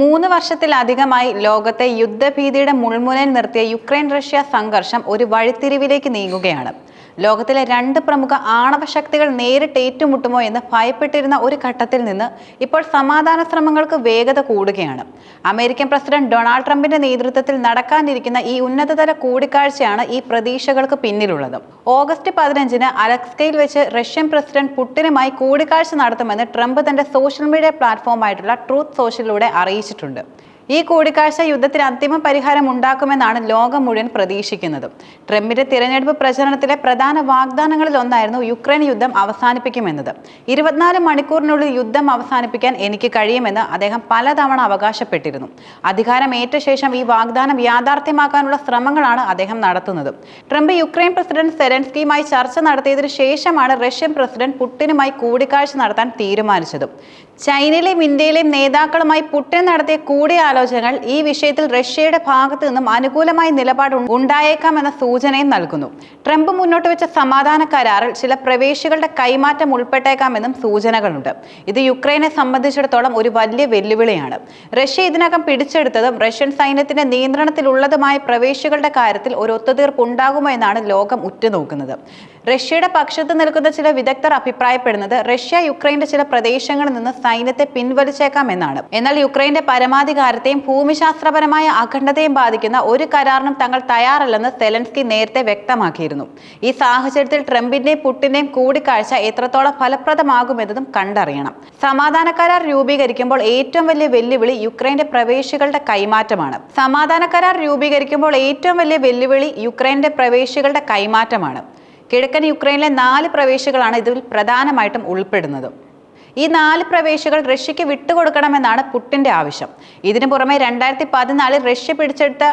മൂന്ന് വർഷത്തിലധികമായി ലോകത്തെ യുദ്ധഭീതിയുടെ മുൾമുനയിൽ നിർത്തിയ യുക്രൈൻ റഷ്യ സംഘർഷം ഒരു വഴിത്തിരിവിലേക്ക് നീങ്ങുകയാണ്. ലോകത്തിലെ രണ്ട് പ്രമുഖ ആണവ ശക്തികൾ നേരിട്ട് ഏറ്റുമുട്ടുമോ എന്ന് ഭയപ്പെട്ടിരുന്ന ഒരു ഘട്ടത്തിൽ നിന്ന് ഇപ്പോൾ സമാധാന ശ്രമങ്ങൾക്ക് വേഗത കൂടുകയാണ്. അമേരിക്കൻ പ്രസിഡന്റ് ഡൊണാൾഡ് ട്രംപിന്റെ നേതൃത്വത്തിൽ നടക്കാനിരിക്കുന്ന ഈ ഉന്നതതല കൂടിക്കാഴ്ചയാണ് ഈ പ്രതീക്ഷകൾക്ക് പിന്നിലുള്ളത്. ഓഗസ്റ്റ് പതിനഞ്ചിന് അലക്സ്കയിൽ വെച്ച് റഷ്യൻ പ്രസിഡന്റ് പുട്ടിനുമായി കൂടിക്കാഴ്ച നടത്തുമെന്ന് ട്രംപ് തന്റെ സോഷ്യൽ മീഡിയ പ്ലാറ്റ്ഫോമായിട്ടുള്ള ട്രൂത്ത് സോഷ്യലിലൂടെ അറിയിച്ചിട്ടുണ്ട്. ഈ കൂടിക്കാഴ്ച യുദ്ധത്തിന് അന്തിമ പരിഹാരം ഉണ്ടാക്കുമെന്നാണ് ലോകം മുഴുവൻ പ്രതീക്ഷിക്കുന്നത്. ട്രംപിന്റെ തിരഞ്ഞെടുപ്പ് പ്രചരണത്തിലെ പ്രധാന വാഗ്ദാനങ്ങളിൽ ഒന്നായിരുന്നു യുക്രൈൻ യുദ്ധം അവസാനിപ്പിക്കുമെന്നത്. ഇരുപത്തിനാല് മണിക്കൂറിനുള്ളിൽ യുദ്ധം അവസാനിപ്പിക്കാൻ എനിക്ക് കഴിയുമെന്ന് അദ്ദേഹം പലതവണ അവകാശപ്പെട്ടിരുന്നു. അധികാരം ഏറ്റ ശേഷം ഈ വാഗ്ദാനം യാഥാർത്ഥ്യമാക്കാനുള്ള ശ്രമങ്ങളാണ് അദ്ദേഹം നടത്തുന്നത്. ട്രംപ് യുക്രൈൻ പ്രസിഡന്റ് സെലൻസ്കിയുമായി ചർച്ച നടത്തിയതിനു ശേഷമാണ് റഷ്യൻ പ്രസിഡന്റ് പുടിനുമായി കൂടിക്കാഴ്ച നടത്താൻ തീരുമാനിച്ചത്. ചൈനയിലെയും ഇന്ത്യയിലെയും നേതാക്കളുമായി പുടിൻ നടത്തിയ കൂടിയാലോചനകൾ ഈ വിഷയത്തിൽ റഷ്യയുടെ ഭാഗത്തു നിന്നും അനുകൂലമായ നിലപാട് ഉണ്ടായേക്കാമെന്ന സൂചനയും നൽകുന്നു. ട്രംപ് മുന്നോട്ട് വെച്ച സമാധാന കരാറിൽ ചില പ്രവേശികളുടെ കൈമാറ്റം ഉൾപ്പെട്ടേക്കാമെന്നും സൂചനകളുണ്ട്. ഇത് യുക്രൈനെ സംബന്ധിച്ചിടത്തോളം ഒരു വലിയ വെല്ലുവിളിയാണ്. റഷ്യ ഇതിനകം പിടിച്ചെടുത്തതും റഷ്യൻ സൈന്യത്തിന്റെ നിയന്ത്രണത്തിലുള്ളതുമായ പ്രവേശികളുടെ കാര്യത്തിൽ ഒരു ഒത്തുതീർപ്പ് ഉണ്ടാകുമോ എന്നാണ് ലോകം ഉറ്റുനോക്കുന്നത്. റഷ്യയുടെ പക്ഷത്ത് നിൽക്കുന്ന ചില വിദഗ്ധർ അഭിപ്രായപ്പെടുന്നത് റഷ്യ യുക്രൈന്റെ ചില പ്രദേശങ്ങളിൽ നിന്ന് സൈന്യത്തെ പിൻവലിച്ചേക്കാം എന്നാണ്. എന്നാൽ യുക്രൈന്റെ പരമാധികാരത്തെയും ഭൂമിശാസ്ത്രപരമായ അഖണ്ഡതയും ബാധിക്കുന്ന ഒരു കരാറിനും തങ്ങൾ തയ്യാറല്ലെന്ന് സെലൻസ്കി നേരത്തെ വ്യക്തമാക്കിയിരുന്നു. ഈ സാഹചര്യത്തിൽ ട്രംപിന്റെയും പുട്ടിന്റെയും കൂടിക്കാഴ്ച എത്രത്തോളം ഫലപ്രദമാകുമെന്നതും കണ്ടറിയണം. സമാധാന കരാർ രൂപീകരിക്കുമ്പോൾ ഏറ്റവും വലിയ വെല്ലുവിളി യുക്രൈന്റെ പ്രവേശികളുടെ കൈമാറ്റമാണ്. സമാധാന കരാർ രൂപീകരിക്കുമ്പോൾ ഏറ്റവും വലിയ വെല്ലുവിളി യുക്രൈന്റെ പ്രവേശികളുടെ കൈമാറ്റമാണ്. കിഴക്കൻ യുക്രൈനിലെ നാല് പ്രവേശികളാണ് ഇതിൽ പ്രധാനമായിട്ടും ഉൾപ്പെടുന്നത്. ഈ നാല് പ്രവേശികൾ റഷ്യക്ക് വിട്ടുകൊടുക്കണമെന്നാണ് പുട്ടിന്റെ ആവശ്യം. ഇതിനു പുറമെ രണ്ടായിരത്തി പതിനാലിൽ റഷ്യ പിടിച്ചെടുത്ത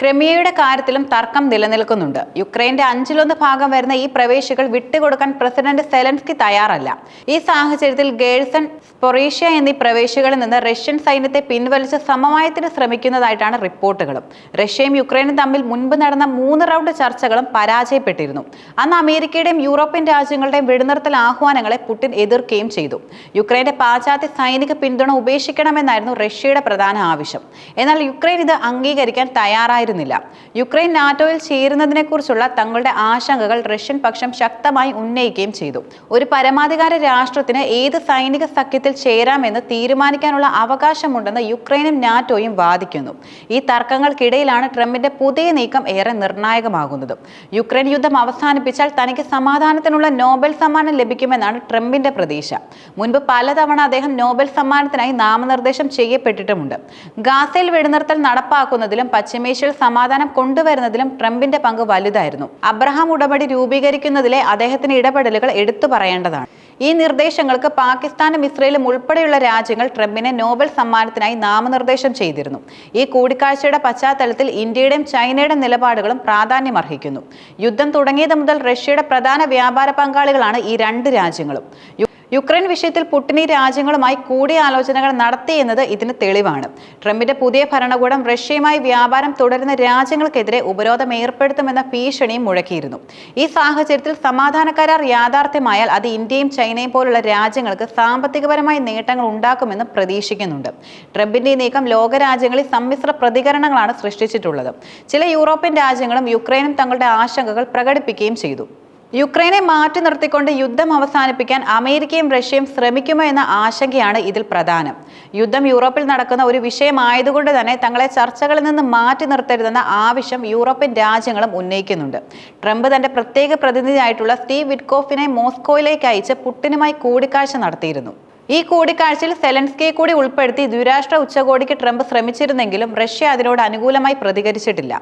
ക്രിമിയയുടെ കാര്യത്തിലും തർക്കം നിലനിൽക്കുന്നുണ്ട്. യുക്രൈന്റെ അഞ്ചിലൊന്ന് ഭാഗം വരുന്ന ഈ പ്രവേശികൾ വിട്ടുകൊടുക്കാൻ പ്രസിഡന്റ് സെലൻസ്കി തയ്യാറല്ല. ഈ സാഹചര്യത്തിൽ ഗേഴ്സൺ സ്പൊറീഷ്യ എന്നീ പ്രവേശികളിൽ നിന്ന് റഷ്യൻ സൈന്യത്തെ പിൻവലിച്ച് സമവായത്തിന് ശ്രമിക്കുന്നതായിട്ടാണ് റിപ്പോർട്ടുകളും. റഷ്യയും യുക്രൈനും തമ്മിൽ മുൻപ് നടന്ന മൂന്ന് റൗണ്ട് ചർച്ചകളും പരാജയപ്പെട്ടിരുന്നു. അന്ന് അമേരിക്കയുടെയും യൂറോപ്യൻ രാജ്യങ്ങളുടെയും വെടിനിർത്തൽ ആഹ്വാനങ്ങളെ പുടിൻ എതിർക്കുകയും ചെയ്തു. യുക്രൈന്റെ പാശ്ചാത്യ സൈനിക പിന്തുണ ഉപേക്ഷിക്കണമെന്നായിരുന്നു റഷ്യയുടെ പ്രധാന ആവശ്യം. എന്നാൽ യുക്രൈൻ ഇത് അംഗീകരിക്കാൻ തയ്യാറായിരുന്നില്ല യുക്രൈൻ നാറ്റോയിൽ ചേരുന്നതിനെക്കുറിച്ചുള്ള തങ്ങളുടെ ആശങ്കകൾ റഷ്യൻ പക്ഷം ശക്തമായി ഉന്നയിക്കുകയും ചെയ്തു. ഒരു പരമാധികാര രാഷ്ട്രത്തിന് ഏത് സൈനിക സഖ്യത്തിൽ ചേരാമെന്ന് തീരുമാനിക്കാനുള്ള അവകാശമുണ്ടെന്ന് യുക്രൈനും നാറ്റോയും വാദിക്കുന്നു. ഈ തർക്കങ്ങൾക്കിടയിലാണ് ട്രംപിന്റെ പുതിയ നീക്കം ഏറെ നിർണായകമാകുന്നത്. യുക്രൈൻ യുദ്ധം അവസാനിപ്പിച്ചാൽ തനിക്ക് സമാധാനത്തിനുള്ള നോബൽ സമ്മാനം ലഭിക്കുമെന്നാണ് ട്രംപിന്റെ പ്രതീക്ഷ. മുൻപ് പലതവണ അദ്ദേഹം നോബൽ സമ്മാനത്തിനായി നാമനിർദ്ദേശം ചെയ്യപ്പെട്ടിട്ടുമുണ്ട്. ഗാസയിൽ വെടിനിർത്തൽ നടപ്പാക്കുന്നതിലും പശ്ചിമേഷ്യയിൽ സമാധാനം കൊണ്ടുവരുന്നതിലും ട്രംപിന്റെ പങ്ക് വലുതായിരുന്നു. അബ്രഹാം ഉടമ്പടി രൂപീകരിക്കുന്നതിലെ അദ്ദേഹത്തിന്റെ ഇടപെടലുകൾ എടുത്തു പറയേണ്ടതാണ്. ഈ നിർദ്ദേശങ്ങൾക്ക് പാകിസ്ഥാനും ഇസ്രയേലും ഉൾപ്പെടെയുള്ള രാജ്യങ്ങൾ ട്രംപിനെ നോബൽ സമ്മാനത്തിനായി നാമനിർദ്ദേശം ചെയ്തിരുന്നു. ഈ കൂടിക്കാഴ്ചയുടെ പശ്ചാത്തലത്തിൽ ഇന്ത്യയുടെയും ചൈനയുടെയും നിലപാടുകളും പ്രാധാന്യമർഹിക്കുന്നു. യുദ്ധം തുടങ്ങിയത് മുതൽ റഷ്യയുടെ പ്രധാന വ്യാപാര പങ്കാളികളാണ് ഈ രണ്ട് രാജ്യങ്ങളും. യുക്രൈൻ വിഷയത്തിൽ പുട്ടിനി രാജ്യങ്ങളുമായി കൂടിയാലോചനകൾ നടത്തി എന്നത് ഇതിന് തെളിവാണ്. ട്രംപിന്റെ പുതിയ ഭരണകൂടം റഷ്യയുമായി വ്യാപാരം തുടരുന്ന രാജ്യങ്ങൾക്കെതിരെ ഉപരോധം ഏർപ്പെടുത്തുമെന്ന ഭീഷണിയും മുഴക്കിയിരുന്നു. ഈ സാഹചര്യത്തിൽ സമാധാന കരാർ യാഥാർത്ഥ്യമായാൽ അത് ഇന്ത്യയും ചൈനയും പോലുള്ള രാജ്യങ്ങൾക്ക് സാമ്പത്തികപരമായ നേട്ടങ്ങൾ ഉണ്ടാക്കുമെന്ന് പ്രതീക്ഷിക്കുന്നുണ്ട്. ട്രംപിന്റെ ഈ നീക്കം ലോകരാജ്യങ്ങളിൽ സമ്മിശ്ര പ്രതികരണങ്ങളാണ് സൃഷ്ടിച്ചിട്ടുള്ളത്. ചില യൂറോപ്യൻ രാജ്യങ്ങളും യുക്രൈനും തങ്ങളുടെ ആശങ്കകൾ പ്രകടിപ്പിക്കുകയും ചെയ്തു. യുക്രൈനെ മാറ്റി നിർത്തിക്കൊണ്ട് യുദ്ധം അവസാനിപ്പിക്കാൻ അമേരിക്കയും റഷ്യയും ശ്രമിക്കുമോ എന്ന ആശങ്കയാണ് ഇതിൽ പ്രധാനം. യുദ്ധം യൂറോപ്പിൽ നടക്കുന്ന ഒരു വിഷയമായതുകൊണ്ട് തന്നെ തങ്ങളെ ചർച്ചകളിൽ നിന്ന് മാറ്റി നിർത്തരുതെന്ന ആവശ്യം യൂറോപ്യൻ രാജ്യങ്ങളും ഉന്നയിക്കുന്നുണ്ട്. ട്രംപ് തന്റെ പ്രത്യേക പ്രതിനിധിയായിട്ടുള്ള സ്റ്റീവ് വിറ്റ്കോഫിനെ മോസ്കോയിലേക്ക് അയച്ച് പുട്ടിനുമായി കൂടിക്കാഴ്ച നടത്തിയിരുന്നു. ഈ കൂടിക്കാഴ്ചയിൽ സെലൻസ്കിയെ കൂടി ഉൾപ്പെടുത്തി ദ്വിരാഷ്ട്ര ഉച്ചകോടിക്ക് ട്രംപ് ശ്രമിച്ചിരുന്നെങ്കിലും റഷ്യ അതിനോട് അനുകൂലമായി പ്രതികരിച്ചിട്ടില്ല.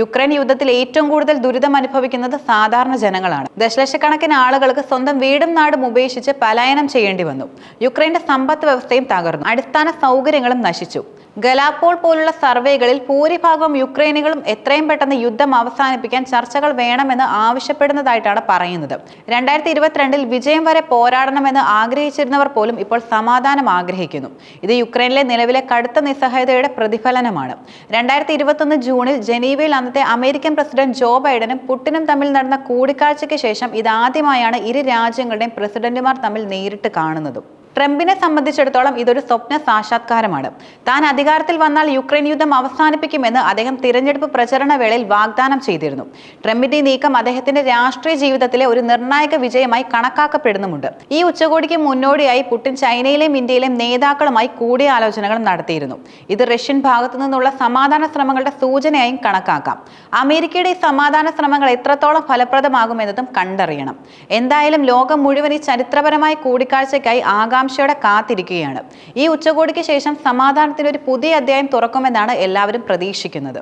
യുക്രൈൻ യുദ്ധത്തിൽ ഏറ്റവും കൂടുതൽ ദുരിതം അനുഭവിക്കുന്നത് സാധാരണ ജനങ്ങളാണ്. ദശലക്ഷക്കണക്കിന് ആളുകൾക്ക് സ്വന്തം വീടും നാടും ഉപേക്ഷിച്ച് പലായനം ചെയ്യേണ്ടി വന്നു. യുക്രൈന്റെ സമ്പദ് വ്യവസ്ഥയും തകർന്നു. അടിസ്ഥാന സൗകര്യങ്ങളും നശിച്ചു. ഗലാപ്പോൾ പോലുള്ള സർവേകളിൽ ഭൂരിഭാഗം യുക്രൈനുകളും എത്രയും പെട്ടെന്ന് യുദ്ധം അവസാനിപ്പിക്കാൻ ചർച്ചകൾ വേണമെന്ന് ആവശ്യപ്പെടുന്നതായിട്ടാണ് പറയുന്നത്. രണ്ടായിരത്തി ഇരുപത്തിരണ്ടിൽ വിജയം വരെ പോരാടണമെന്ന് ആഗ്രഹിച്ചിരുന്നവർ പോലും ഇപ്പോൾ സമാധാനം ആഗ്രഹിക്കുന്നു. ഇത് യുക്രൈനിലെ നിലവിലെ കടുത്ത നിസ്സഹായതയുടെ പ്രതിഫലനമാണ്. രണ്ടായിരത്തി ഇരുപത്തൊന്ന് ജൂണിൽ ജനീവയിൽ അന്നത്തെ അമേരിക്കൻ പ്രസിഡന്റ് ജോ ബൈഡനും പുട്ടിനും തമ്മിൽ നടന്ന കൂടിക്കാഴ്ചയ്ക്ക് ശേഷം ഇതാദ്യമായാണ് ഇരു രാജ്യങ്ങളുടെയും പ്രസിഡന്റുമാർ തമ്മിൽ നേരിട്ട് കാണുന്നതും. ട്രംപിനെ സംബന്ധിച്ചിടത്തോളം ഇതൊരു സ്വപ്ന സാക്ഷാത്കാരമാണ്. താൻ അധികാരത്തിൽ വന്നാൽ യുക്രൈൻ യുദ്ധം അവസാനിപ്പിക്കുമെന്ന് അദ്ദേഹം തിരഞ്ഞെടുപ്പ് പ്രചരണ വേളയിൽ വാഗ്ദാനം ചെയ്തിരുന്നു. ട്രംപിന്റെ നീക്കം അദ്ദേഹത്തിന്റെ രാഷ്ട്രീയ ജീവിതത്തിലെ ഒരു നിർണായക വിജയമായി കണക്കാക്കപ്പെടുന്നുമുണ്ട്. ഈ ഉച്ചകോടിക്ക് മുന്നോടിയായി പുടിൻ ചൈനയിലെയും ഇന്ത്യയിലെയും നേതാക്കളുമായി കൂടിയാലോചനകൾ നടത്തിയിരുന്നു. ഇത് റഷ്യൻ ഭാഗത്തു നിന്നുള്ള സമാധാന ശ്രമങ്ങളുടെ സൂചനയായും കണക്കാക്കാം. അമേരിക്കയുടെ ഈ സമാധാന ശ്രമങ്ങൾ എത്രത്തോളം ഫലപ്രദമാകുമെന്നതും കണ്ടറിയണം. എന്തായാലും ലോകം മുഴുവൻ ഈ ചരിത്രപരമായ കൂടിക്കാഴ്ചയ്ക്കായി ആകാംക്ഷയോടെ കാത്തിരിക്കുകയാണ്. ഈ ഉച്ചകോടിക്ക് ശേഷം സമാധാനത്തിന് ഒരു പുതിയ അധ്യായം തുറക്കുമെന്നാണ് എല്ലാവരും പ്രതീക്ഷിക്കുന്നത്.